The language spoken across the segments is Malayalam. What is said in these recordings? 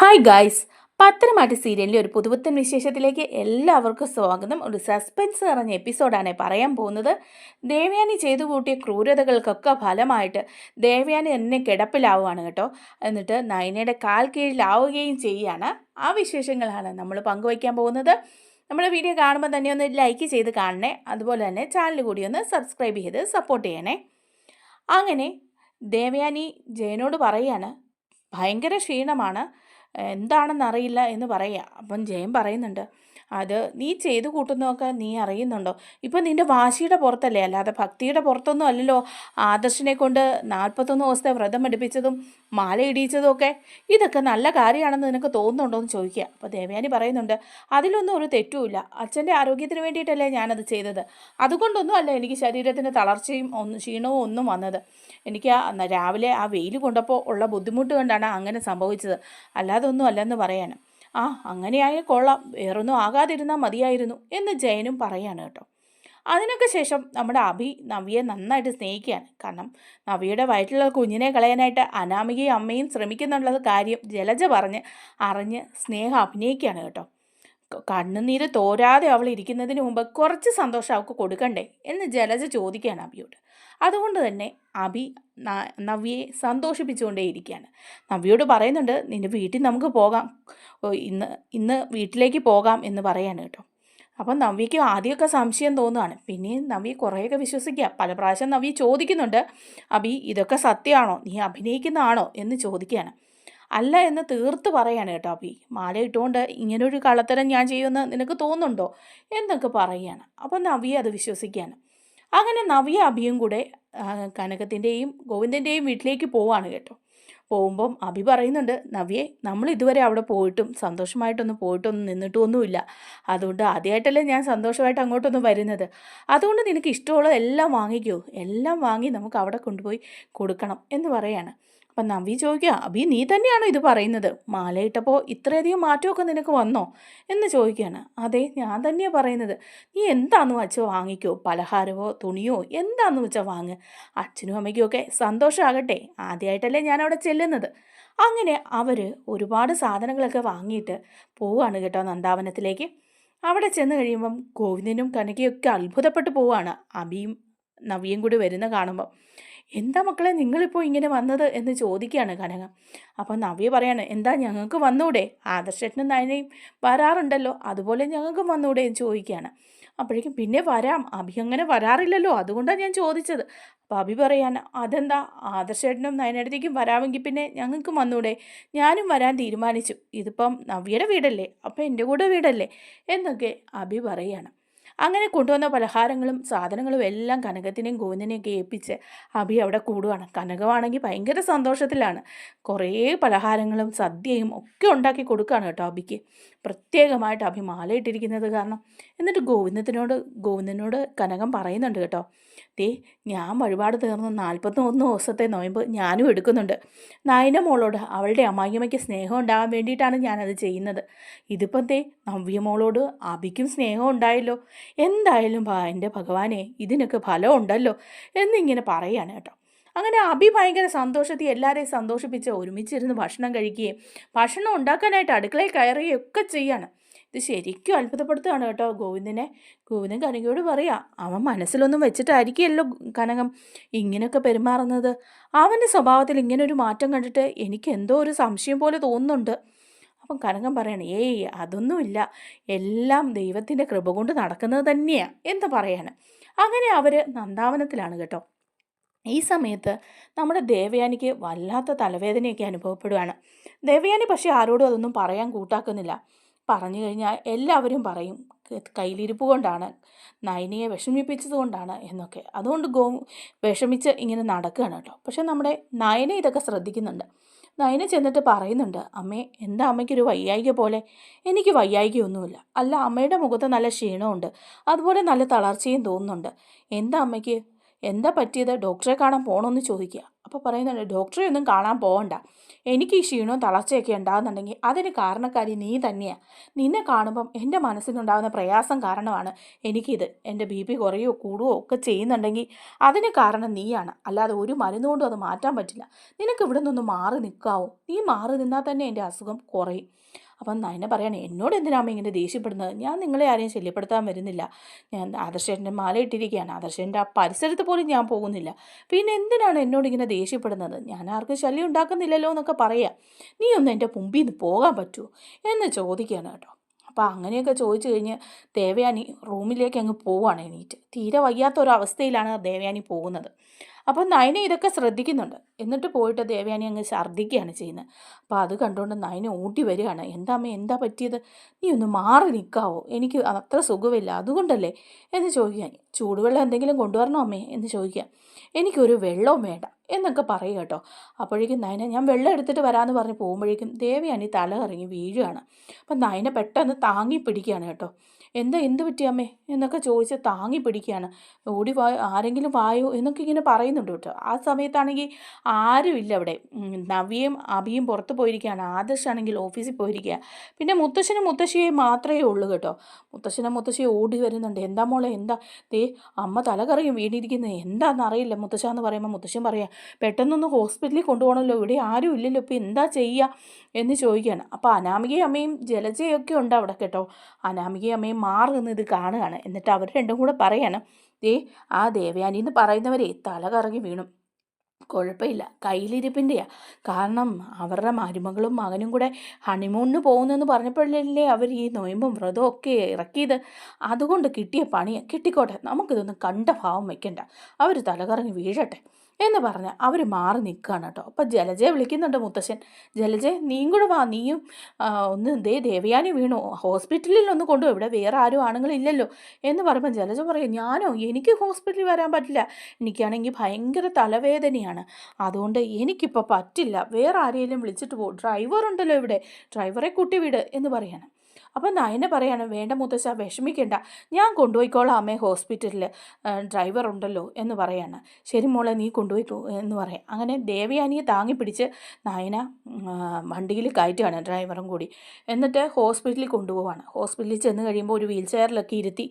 ഹായ് ഗായ്സ് പത്തനമാറ്റി സീരിയലിലെ ഒരു പുതുപുത്തൻ വിശേഷത്തിലേക്ക് എല്ലാവർക്കും സ്വാഗതം. ഒരു സസ്പെൻസ് നിറഞ്ഞ എപ്പിസോഡാണ് പറയാൻ പോകുന്നത്. ദേവയാനി ചെയ്തു കൂട്ടിയ ക്രൂരതകൾക്കൊക്കെ ഫലമായിട്ട് ദേവയാനി തന്നെ കിടപ്പിലാവുകയാണ് കേട്ടോ. എന്നിട്ട് നയനയുടെ കാൽ കീഴിലാവുകയും ചെയ്യുകയാണ് ആ വിശേഷങ്ങളാണ് നമ്മൾ പങ്കുവയ്ക്കാൻ പോകുന്നത്. നമ്മുടെ വീഡിയോ കാണുമ്പോൾ തന്നെ ഒന്ന് ലൈക്ക് ചെയ്ത് കാണണേ. അതുപോലെ തന്നെ ചാനൽ കൂടി ഒന്ന് സബ്സ്ക്രൈബ് ചെയ്ത് സപ്പോർട്ട് ചെയ്യണേ. അങ്ങനെ ദേവയാനി ജയനോട് പറയാണ് ഭയങ്കര ക്ഷീണമാണ്. എന്താണെന്നറിയില്ല എന്ന് പറയുക. അപ്പം ജയൻ പറയുന്നുണ്ട്. അത് നീ ചെയ്തു കൂട്ടുന്നതൊക്കെ നീ അറിയുന്നുണ്ടോ? ഇപ്പം നിന്റെ വാശിയുടെ പുറത്തല്ലേ? അല്ലാതെ ഭക്തിയുടെ പുറത്തൊന്നും അല്ലല്ലോ. ആദർശിനെ കൊണ്ട് നാൽപ്പത്തൊന്ന് ദിവസത്തെ വ്രതം എടുപ്പിച്ചതും മാല ഇടിയിച്ചതും ഒക്കെ. ഇതൊക്കെ നല്ല കാര്യമാണെന്ന് നിനക്ക് തോന്നുന്നുണ്ടോ എന്ന് ചോദിക്കുക. അപ്പോൾ ദേവയാനി പറയുന്നുണ്ട് അതിലൊന്നും ഒരു തെറ്റുമില്ല. അച്ഛന്റെ ആരോഗ്യത്തിന് വേണ്ടിയിട്ടല്ലേ ഞാനത് ചെയ്തത്. അതുകൊണ്ടൊന്നും അല്ല എനിക്ക് ശരീരത്തിന് തളർച്ചയും ഒന്നും ക്ഷീണവും ഒന്നും വന്നത്. എനിക്ക് രാവിലെ ആ വെയിൽ കൊണ്ടപ്പോൾ ഉള്ള ബുദ്ധിമുട്ട് കൊണ്ടാണ് അങ്ങനെ സംഭവിച്ചത്. അല്ലാതൊന്നും അല്ലെന്ന് പറയാൻ ആ അങ്ങനെയായ കൊള്ളാം. വേറൊന്നും ആകാതിരുന്നാൽ മതിയായിരുന്നു എന്ന് ജയനും പറയാണ് കേട്ടോ. അതിനൊക്കെ ശേഷം നമ്മുടെ അഭി നവിയെ നന്നായിട്ട് സ്നേഹിക്കുകയാണ്. കാരണം നവിയുടെ വയറ്റിലുള്ള കുഞ്ഞിനെ കളയാനായിട്ട് അനാമികയും അമ്മയും ശ്രമിക്കുന്നുള്ളത് കാര്യം ജലജ പറഞ്ഞ് അറിഞ്ഞ് സ്നേഹം അഭിനയിക്കുകയാണ് കേട്ടോ. കണ്ണുനീര് തോരാതെ അവൾ ഇരിക്കുന്നതിന് മുമ്പ് കുറച്ച് സന്തോഷം അവൾക്ക് കൊടുക്കണ്ടേ എന്ന് ജലജ ചോദിക്കുകയാണ് അബിയോട്. അതുകൊണ്ട് തന്നെ അബി നവ്യയെ സന്തോഷിപ്പിച്ചുകൊണ്ടേയിരിക്കുകയാണ് നവ്യയോട് പറയുന്നുണ്ട് നിന്റെ വീട്ടിൽ നമുക്ക് പോകാം. ഇന്ന് ഇന്ന് വീട്ടിലേക്ക് പോകാം എന്ന് പറയാണ് കേട്ടോ. അപ്പം നവ്യയ്ക്ക് ആദ്യമൊക്കെ സംശയം തോന്നുകയാണ് പിന്നെ നവ്യ കുറേയൊക്കെ വിശ്വസിക്കുക. പല പ്രാവശ്യം നവ്യ ചോദിക്കുന്നുണ്ട് അബി ഇതൊക്കെ സത്യമാണോ? നീ അഭിനയിക്കുന്നതാണോ? എന്ന് ചോദിക്കുകയാണ്. അല്ല എന്ന് തീർത്ത് പറയാണ് കേട്ടോ അബി മാല ഇട്ടുകൊണ്ട് ഇങ്ങനൊരു കള്ളത്തരം ഞാൻ ചെയ്യുമെന്ന് നിനക്ക് തോന്നുന്നുണ്ടോ? എന്നൊക്കെ പറയുകയാണ് അപ്പോൾ നവിയെ അത് വിശ്വസിക്കുകയാണ്. അങ്ങനെ നവിയ അഭിയും കൂടെ കനകത്തിന്റെയും ഗോവിന്ദന്റെയും വീട്ടിലേക്ക് പോവാണ് കേട്ടോ. പോകുമ്പം അഭി പറയുന്നുണ്ട് നവ്യെ നമ്മൾ ഇതുവരെ അവിടെ പോയിട്ടും സന്തോഷമായിട്ടൊന്നും പോയിട്ടൊന്നും നിന്നിട്ടൊന്നുമില്ല. അതുകൊണ്ട് ആദ്യമായിട്ടല്ലേ ഞാൻ സന്തോഷമായിട്ട് അങ്ങോട്ടൊന്നും വരുന്നത്. അതുകൊണ്ട് നിനക്ക് ഇഷ്ടമുള്ളത് എല്ലാം വാങ്ങിക്കോ. എല്ലാം വാങ്ങി നമുക്ക് അവിടെ കൊണ്ടുപോയി കൊടുക്കണം എന്ന് പറയാണ്. അപ്പം നവി ചോദിക്കുക അഭി നീ തന്നെയാണോ ഇത് പറയുന്നത്? മാലയിട്ടപ്പോൾ ഇത്രയധികം മാറ്റമൊക്കെ നിനക്ക് വന്നോ? എന്ന് ചോദിക്കുകയാണ് അതെ ഞാൻ തന്നെയാണ് പറയുന്നത്. നീ എന്താന്ന് വെച്ചാൽ വാങ്ങിക്കോ? പലഹാരമോ തുണിയോ എന്താന്ന് വെച്ചാൽ വാങ്ങ്? അച്ഛനും അമ്മയ്ക്കും ഒക്കെ സന്തോഷമാകട്ടെ ആദ്യമായിട്ടല്ലേ ഞാൻ അവിടെ ചെല്ലുന്നത്. അങ്ങനെ അവർ ഒരുപാട് സാധനങ്ങളൊക്കെ വാങ്ങിയിട്ട് പോവുകയാണ് കേട്ടോ നന്ദാവനത്തിലേക്ക്. അവിടെ ചെന്ന് കഴിയുമ്പം ഗോവിന്ദനും കനകയൊക്കെ അത്ഭുതപ്പെട്ടു പോവുകയാണ് അബിയും നവിയും കൂടി വരുന്ന കാണുമ്പോൾ എന്താ മക്കളെ നിങ്ങളിപ്പോൾ ഇങ്ങനെ വന്നത് എന്ന് ചോദിക്കുകയാണ് കനക അപ്പോൾ നവ്യ പറയാണ് എന്താ ഞങ്ങൾക്ക് വന്നൂടെ? ആദർശേട്ടനും നയനയും വരാറുണ്ടല്ലോ. അതുപോലെ ഞങ്ങൾക്കും വന്നൂടെ? എന്ന് ചോദിക്കുകയാണ്. അപ്പോഴേക്കും പിന്നെ വരാം. അഭി അങ്ങനെ വരാറില്ലല്ലോ. അതുകൊണ്ടാണ് ഞാൻ ചോദിച്ചത്. അപ്പോൾ അഭി പറയാൻ അതെന്താ? ആദർശേട്ടനും നയനടുത്തേക്കും വരാമെങ്കിൽ പിന്നെ ഞങ്ങൾക്കും വന്നൂടെ? ഞാനും വരാൻ തീരുമാനിച്ചു. ഇതിപ്പം നവ്യയുടെ വീടല്ലേ? അപ്പം എന്റെ കൂടെ വീടല്ലേ? എന്നൊക്കെ അഭി പറയാണ്. അങ്ങനെ കൊണ്ടുവന്ന പലഹാരങ്ങളും സാധനങ്ങളും എല്ലാം കനകത്തിനെയും ഗോവിന്ദനെയൊക്കെ ഏൽപ്പിച്ച് അഭി അവിടെ കൂടുകയാണ് കനകമാണെങ്കിൽ ഭയങ്കര സന്തോഷത്തിലാണ്. കുറേ പലഹാരങ്ങളും സദ്യയും ഒക്കെ ഉണ്ടാക്കി കൊടുക്കുകയാണ് കേട്ടോ അഭിക്ക്. പ്രത്യേകമായിട്ട് അഭി മാലയിട്ടിരിക്കുന്നത് കാരണം എന്നിട്ട് ഗോവിന്ദത്തിനോട് ഗോവിന്ദനോട് കനകം പറയുന്നുണ്ട് കേട്ടോ. ദേ ഞാൻ വഴിപാട് തീർന്ന് നാൽപ്പത്തൊന്ന് ദിവസത്തെ നോയമ്പ് ഞാനും എടുക്കുന്നുണ്ട്. നയന മോളോട് അവളുടെ അമ്മായിയമ്മയ്ക്ക് സ്നേഹം ഉണ്ടാകാൻ വേണ്ടിയിട്ടാണ് ഞാനത് ചെയ്യുന്നത്. ഇതിപ്പം ദേ നവ്യ മോളോട് അഭിക്കും സ്നേഹം ഉണ്ടായല്ലോ. എന്തായാലും എന്റെ ഭഗവാനെ ഇതിനൊക്കെ ഫലം ഉണ്ടല്ലോ എന്നിങ്ങനെ പറയാണ് കേട്ടോ. അങ്ങനെ അഭി ഭയങ്കര സന്തോഷത്തിൽ എല്ലാവരെയും സന്തോഷിപ്പിച്ച് ഒരുമിച്ചിരുന്ന് ഭക്ഷണം കഴിക്കുകയും ഭക്ഷണം ഉണ്ടാക്കാനായിട്ട് അടുക്കളയിൽ കയറുകയും ഒക്കെ ചെയ്യാണ്. ഇത് ശരിക്കും അത്ഭുതപ്പെടുത്തുകയാണ് കേട്ടോ ഗോവിന്ദനെ. ഗോവിന്ദൻ കനകയോട് പറയാ അവൻ മനസ്സിലൊന്നും വെച്ചിട്ടായിരിക്കുമല്ലോ കനകം ഇങ്ങനെയൊക്കെ പെരുമാറുന്നത്. അവന്റെ സ്വഭാവത്തിൽ ഇങ്ങനെ ഒരു മാറ്റം കണ്ടിട്ട് എനിക്ക് എന്തോ ഒരു സംശയം പോലെ തോന്നുന്നുണ്ട്. അപ്പം കനകം പറയാണ് ഏയ് അതൊന്നുമില്ല. എല്ലാം ദൈവത്തിന്റെ കൃപ കൊണ്ട് നടക്കുന്നത് തന്നെയാണ് എന്ന് പറയാണ്. അങ്ങനെ അവർ നന്ദാവനത്തിലാണ് കേട്ടോ. ഈ സമയത്ത് നമ്മുടെ ദേവയാനിക്ക് വല്ലാത്ത തലവേദനയൊക്കെ അനുഭവപ്പെടുകയാണ് ദേവയാനി പക്ഷേ ആരോടും അതൊന്നും പറയാൻ കൂട്ടാക്കുന്നില്ല. പറഞ്ഞു കഴിഞ്ഞാൽ എല്ലാവരും പറയും കയ്യിലിരിപ്പ് കൊണ്ടാണ് നയനയെ വിഷമിപ്പിച്ചത് കൊണ്ടാണ് എന്നൊക്കെ. അതുകൊണ്ട് ഗോ വിഷമിച്ച് ഇങ്ങനെ നടക്കുകയാണ് കേട്ടോ. പക്ഷെ നമ്മുടെ നയനെ ഇതൊക്കെ ശ്രദ്ധിക്കുന്നുണ്ട്. നയന ചെന്നിട്ട് പറയുന്നുണ്ട് അമ്മേ എന്താ അമ്മയ്ക്കൊരു വയ്യായിക പോലെ? എനിക്ക് വയ്യായികയൊന്നുമില്ല. അല്ല അമ്മയുടെ മുഖത്ത് നല്ല ക്ഷീണമുണ്ട്. അതുപോലെ നല്ല തളർച്ചയും തോന്നുന്നുണ്ട്. എന്താ അമ്മയ്ക്ക്? എന്താ പറ്റിയത്? ഡോക്ടറെ കാണാൻ പോകണമെന്ന് ചോദിക്കുക. അപ്പോൾ പറയുന്നുണ്ട് ഡോക്ടറെ ഒന്നും കാണാൻ പോകണ്ട എനിക്ക് ഈ ക്ഷീണവും തളർച്ചയൊക്കെ ഉണ്ടാകുന്നുണ്ടെങ്കിൽ അതിന് കാരണക്കാരി നീ തന്നെയാണ് നിന്നെ കാണുമ്പം എന്റെ മനസ്സിനുണ്ടാകുന്ന പ്രയാസം കാരണമാണ് എനിക്കിത്. എന്റെ ബി പി കുറയോ കൂടുകയോ ഒക്കെ ചെയ്യുന്നുണ്ടെങ്കിൽ അതിന് കാരണം നീയാണ്. അല്ലാതെ ഒരു മരുന്നുകൊണ്ടും അത് മാറ്റാൻ പറ്റില്ല. നിനക്ക് ഇവിടെ നിന്നൊന്ന് മാറി നിൽക്കാവോ നീ മാറി നിന്നാൽ തന്നെ എന്റെ അസുഖം കുറയും. അപ്പം നയന പറയണേ എന്നോട് എന്തിനാമ്മ ഇങ്ങനെ ദേഷ്യപ്പെടുന്നത്? ഞാൻ നിങ്ങളെ ആരെയും ശല്യപ്പെടുത്താൻ വരുന്നില്ല. ഞാൻ ആദർശേന്റെ മാല ഇട്ടിരിക്കുകയാണ് ആദർശേന്റെ ആ പരിസരത്ത് പോലും ഞാൻ പോകുന്നില്ല. പിന്നെ എന്തിനാണ് എന്നോട് ഇങ്ങനെ ദേഷ്യപ്പെടുന്നത്? ഞാൻ ആർക്കും ശല്യം ഉണ്ടാക്കുന്നില്ലല്ലോ എന്നൊക്കെ പറയാം. നീ ഒന്ന് എന്റെ മുമ്പിൽ നിന്ന് പോകാൻ പറ്റുമോ എന്ന് ചോദിക്കുകയാണ് കേട്ടോ. അപ്പോൾ അങ്ങനെയൊക്കെ ചോദിച്ചു കഴിഞ്ഞ് ദേവയാനി റൂമിലേക്ക് അങ്ങ് പോവുകയാണ് എണീറ്റ്. തീരെ വയ്യാത്ത ഒരു അവസ്ഥയിലാണ് ദേവയാനി പോകുന്നത്. അപ്പോൾ നയന ഇതൊക്കെ ശ്രദ്ധിക്കുന്നുണ്ട്. എന്നിട്ട് പോയിട്ട് ദേവയാനി അങ്ങ് ഛർദ്ദിക്കുകയാണ് ചെയ്യുന്നത്. അപ്പോൾ അത് കണ്ടുകൊണ്ട് നയന ഓടി വരികയാണ്. എന്താ അമ്മ എന്താ പറ്റിയത്? നീ ഒന്ന് മാറി നിൽക്കാവോ? എനിക്ക് അത്ര സുഖമില്ല. അതുകൊണ്ടല്ലേ? എന്ന് ചോദിക്കാൻ ചൂടുവെള്ളം എന്തെങ്കിലും കൊണ്ടുവരണോ അമ്മേ? എന്ന് ചോദിക്കാം എനിക്കൊരു വെള്ളവും വേണ്ട. എന്നൊക്കെ പറയുക കേട്ടോ. അപ്പോഴേക്കും നയന ഞാൻ വെള്ളം എടുത്തിട്ട് വരാമെന്ന് പറഞ്ഞ് പോകുമ്പോഴേക്കും ദേവയാനി തല ഇറങ്ങി വീഴുകയാണ്. അപ്പം നയന പെട്ടെന്ന് താങ്ങി പിടിക്കുകയാണ് കേട്ടോ. എന്താ എന്ത് പറ്റി അമ്മേ? എന്നൊക്കെ ചോദിച്ച് താങ്ങി പിടിക്കുകയാണ്. ഓടി വാ ആരെങ്കിലും വായോ എന്നൊക്കെ ഇങ്ങനെ പറയുന്നുണ്ട് കേട്ടോ. ആ സമയത്താണെങ്കിൽ ആരുമില്ല അവിടെ. നവിയും അബിയും പുറത്ത് പോയിരിക്കുകയാണ്. ആദർശാണെങ്കിൽ ഓഫീസിൽ പോയിരിക്കുക പിന്നെ മുത്തശ്ശനും മുത്തശ്ശിയെ മാത്രമേ ഉള്ളൂ കേട്ടോ. മുത്തശ്ശനും മുത്തശ്ശിയെ ഓടി വരുന്നുണ്ട്. എന്താ മോളെ എന്താ? ദേ അമ്മ തലകറിയും വീണിരിക്കുന്നത് എന്താണെന്ന് അറിയില്ല മുത്തശ്ശ എന്ന് പറയുമ്പോൾ മുത്തശ്ശൻ പറയാം പെട്ടെന്നൊന്ന് ഹോസ്പിറ്റലിൽ കൊണ്ടുപോകണമല്ലോ. ഇവിടെ ആരും ഇല്ലല്ലോ. ഇപ്പോൾ എന്താ ചെയ്യുക? എന്ന് ചോദിക്കുകയാണ്. അപ്പോൾ അനാമികയും അമ്മയും ജലജയൊക്കെ ഉണ്ട് അവിടെ കേട്ടോ. അനാമികയും അമ്മയും മാറി നിന്ന് ഇത് കാണുകയാണ്. എന്നിട്ട് അവർ രണ്ടും കൂടെ പറയാണ് ദേ ആ ദേവയാനി എന്ന് പറയുന്നവരെ തല കറങ്ങി വീണു. കുഴപ്പമില്ല. കയ്യിലിരിപ്പിന്റെയാണ് കാരണം അവരുടെ മരുമകളും മകനും കൂടെ ഹണിമൂണിന് പോകുന്നെന്ന് പറഞ്ഞപ്പോഴല്ലേ അവർ ഈ നൊയമ്പും വ്രതവും ഒക്കെ ഇറക്കിയത്. അതുകൊണ്ട് കിട്ടിയ പണിയാണ് കിട്ടിക്കോട്ടെ. നമുക്കിതൊന്നും കണ്ട ഭാവം വയ്ക്കണ്ട. അവർ തലകറങ്ങി വീഴട്ടെ. എന്ന് പറഞ്ഞ് അവർ മാറി നിൽക്കുകയാണ് കേട്ടോ. അപ്പം ജലജയെ വിളിക്കുന്നുണ്ട് മുത്തശ്ശൻ. ജലജെ നീയും കൂടെ വാ. നീയും ഒന്ന് ദേ ദേവയാനി വീണു. ഹോസ്പിറ്റലിൽ ഒന്ന് കൊണ്ടുപോയി ഇവിടെ വേറെ ആരും ആണുങ്ങളില്ലല്ലോ എന്ന് പറയുമ്പോൾ ജലജ പറയും ഞാനോ? എനിക്ക് ഹോസ്പിറ്റലിൽ വരാൻ പറ്റില്ല. എനിക്കാണെങ്കിൽ ഭയങ്കര തലവേദനയാണ്. അതുകൊണ്ട് എനിക്കിപ്പോൾ പറ്റില്ല. വേറെ ആരെങ്കിലും വിളിച്ചിട്ട് പോകും ഡ്രൈവർ ഉണ്ടല്ലോ ഇവിടെ. ഡ്രൈവറെ കൂട്ടി വിട് എന്ന് പറയാണ്. അപ്പം നയന പറയാണ് വേണ്ട മുത്തശ്ശ വിഷമിക്കേണ്ട. ഞാൻ കൊണ്ടുപോയിക്കോളാം അമ്മേ ഹോസ്പിറ്റലിൽ ഡ്രൈവർ ഉണ്ടല്ലോ എന്ന് പറയാണ്. ശരി മോളെ നീ കൊണ്ടുപോയി എന്ന് പറയാം. അങ്ങനെ ദേവയാനിയെ താങ്ങി പിടിച്ച് നയന വണ്ടിയിൽ കയറ്റുകയാണ് ഡ്രൈവറും കൂടി. എന്നിട്ട് ഹോസ്പിറ്റലിൽ കൊണ്ടുപോവാണ്. ഹോസ്പിറ്റലിൽ ചെന്ന് കഴിയുമ്പോൾ ഒരു വീൽ ചെയറിലൊക്കെ ഇരുത്തി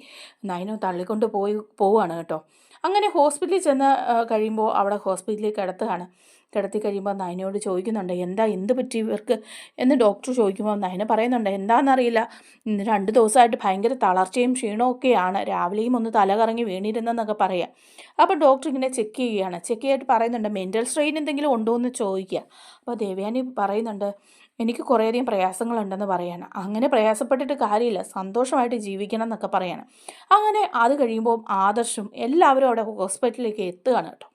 നയനോ തള്ളിക്കൊണ്ട് പോയി പോവുകയാണ് കേട്ടോ. അങ്ങനെ ഹോസ്പിറ്റലിൽ ചെന്ന് കഴിയുമ്പോൾ അവിടെ ഹോസ്പിറ്റലിൽ കിടത്തുകയാണ്. കിടത്തി കഴിയുമ്പോൾ നയനയോട് ചോദിക്കുന്നുണ്ട് എന്താ എന്ത് പറ്റി ഇവർക്ക്? എന്ന് ഡോക്ടർ ചോദിക്കുമ്പോൾ നയന പറയുന്നുണ്ട് എന്താണെന്നറിയില്ല. രണ്ട് ദിവസമായിട്ട് ഭയങ്കര തളർച്ചയും ക്ഷീണവും ഒക്കെയാണ് രാവിലെയും ഒന്ന് തലകറങ്ങി വീണിരുന്നെന്നൊക്കെ പറയാം. അപ്പോൾ ഡോക്ടർ ഇങ്ങനെ ചെക്ക് ചെയ്യുകയാണ്. ചെക്ക് ചെയ്തിട്ട് പറയുന്നുണ്ട് മെന്റൽ സ്ട്രെയിൻ എന്തെങ്കിലും ഉണ്ടോ? എന്ന് ചോദിക്കുക. അപ്പോൾ ദേവയാനി പറയുന്നുണ്ട് എനിക്ക് കുറേയധികം പ്രയാസങ്ങളുണ്ടെന്ന് പറയാണ്. അങ്ങനെ പ്രയാസപ്പെട്ടിട്ട് കാര്യമില്ല. സന്തോഷമായിട്ട് ജീവിക്കണം എന്നൊക്കെ പറയാണ്. അങ്ങനെ അത് കഴിയുമ്പോൾ ആദർശം എല്ലാവരും അവിടെ ഹോസ്പിറ്റലിലേക്ക് എത്തുകയാണ് കേട്ടോ.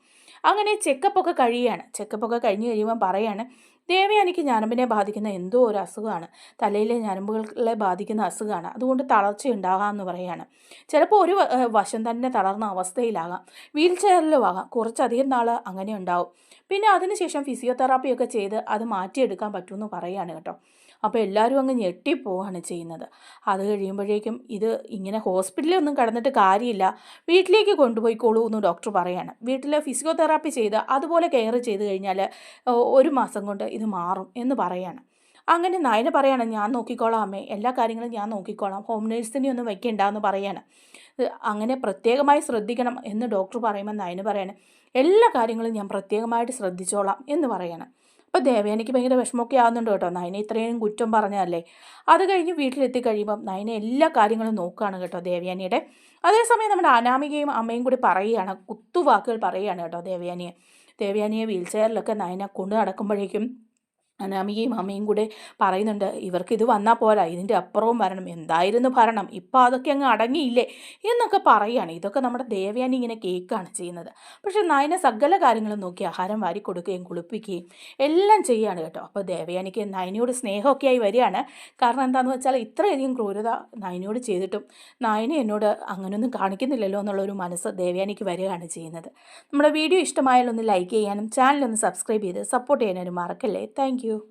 അങ്ങനെ ചെക്കപ്പൊക്കെ കഴിയുകയാണ്. ചെക്കപ്പൊക്കെ കഴിഞ്ഞ് കഴിയുമ്പോൾ പറയാണ് ദേവയാനിക്ക് ഞരമ്പിനെ ബാധിക്കുന്ന എന്തോ ഒരു അസുഖമാണ്. തലയിലെ ഞരമ്പുകളെ ബാധിക്കുന്ന അസുഖമാണ്. അതുകൊണ്ട് തളർച്ച ഉണ്ടാകാമെന്ന് പറയുകയാണ്. ചിലപ്പോൾ ഒരു വശം തന്നെ തളർന്ന അവസ്ഥയിലാകാം. വീൽ ചെയറിലും ആകാം കുറച്ചധികം നാൾ അങ്ങനെ ഉണ്ടാവും. പിന്നെ അതിനുശേഷം ഫിസിയോതെറാപ്പിയൊക്കെ ചെയ്ത് അത് മാറ്റിയെടുക്കാൻ പറ്റുമെന്ന് പറയുകയാണ് കേട്ടോ. അപ്പോൾ എല്ലാവരും അങ്ങ് ഞെട്ടിപ്പോവാണ് ചെയ്യുന്നത്. അത് കഴിയുമ്പോഴേക്കും ഇത് ഇങ്ങനെ ഹോസ്പിറ്റലിൽ ഒന്നും കടന്നിട്ട് കാര്യമില്ല. വീട്ടിലേക്ക് കൊണ്ടുപോയിക്കോളൂ എന്ന് ഡോക്ടർ പറയാണ്. വീട്ടിൽ ഫിസിയോതെറാപ്പി ചെയ്ത് അതുപോലെ കെയർ ചെയ്ത് കഴിഞ്ഞാൽ ഒരു മാസം കൊണ്ട് ഇത് മാറും എന്ന് പറയാണ്. അങ്ങനെ നയന പറയാണ് ഞാൻ നോക്കിക്കോളാം അമ്മേ. എല്ലാ കാര്യങ്ങളും ഞാൻ നോക്കിക്കോളാം. ഹോം നേഴ്സിനെ ഒന്നും വെക്കേണ്ട എന്ന് പറയാണ്. അങ്ങനെ പ്രത്യേകമായി ശ്രദ്ധിക്കണം എന്ന് ഡോക്ടർ പറയുമ്പോൾ നയന പറയാണ് എല്ലാ കാര്യങ്ങളും ഞാൻ പ്രത്യേകമായിട്ട് ശ്രദ്ധിച്ചോളാം എന്ന് പറയണം. അപ്പോൾ ദേവയാനിക്ക് ഭയങ്കര വിഷമമൊക്കെ ആവുന്നുണ്ട് കേട്ടോ. നയന ഇത്രയും കുറ്റം പറഞ്ഞതല്ലേ? അത് കഴിഞ്ഞ് വീട്ടിലെത്തി കഴിയുമ്പം നയന എല്ലാ കാര്യങ്ങളും നോക്കുകയാണ് കേട്ടോ ദേവയാനിയുടെ. അതേസമയം നമ്മുടെ അനാമികയും അമ്മയും കൂടി പറയുകയാണ് കുത്തുവാക്കുകൾ പറയുകയാണ് കേട്ടോ ദേവയാനിയെ. ദേവയാനിയെ വീൽ ചെയറിലൊക്കെ നയന കൊണ്ടു നടക്കുമ്പോഴേക്കും അനാമികയും അമ്മയും കൂടെ പറയുന്നുണ്ട് ഇവർക്ക് ഇത് വന്നാൽ പോരാ ഇതിന്റെ അപ്പുറവും വരണം എന്തായിരുന്നു ഭരണം? ഇപ്പം അതൊക്കെ അങ്ങ് അടങ്ങിയില്ലേ? എന്നൊക്കെ പറയുകയാണ് ഇതൊക്കെ നമ്മുടെ ദേവയാനി ഇങ്ങനെ കേൾക്കുകയാണ് ചെയ്യുന്നത്. പക്ഷേ നായനെ സകല കാര്യങ്ങളും നോക്കി ആഹാരം വാരി കൊടുക്കുകയും കുളിപ്പിക്കുകയും എല്ലാം ചെയ്യുകയാണ് കേട്ടോ. അപ്പോൾ ദേവയാനിക്ക് നയനയോട് സ്നേഹമൊക്കെ ആയി വരികയാണ്. കാരണം എന്താണെന്ന് വെച്ചാൽ ഇത്രയധികം ക്രൂരത നയനയോട് ചെയ്തിട്ടും നായനെ എന്നോട് അങ്ങനെയൊന്നും കാണിക്കുന്നില്ലല്ലോ എന്നുള്ളൊരു മനസ്സ് ദേവയാനിക്ക് വരികയാണ് ചെയ്യുന്നത്. നമ്മുടെ വീഡിയോ ഇഷ്ടമായാലൊന്ന് ലൈക്ക് ചെയ്യാനും ചാനലൊന്ന് സബ്സ്ക്രൈബ് ചെയ്ത് സപ്പോർട്ട് ചെയ്യാനും മറക്കല്ലേ. Thank you.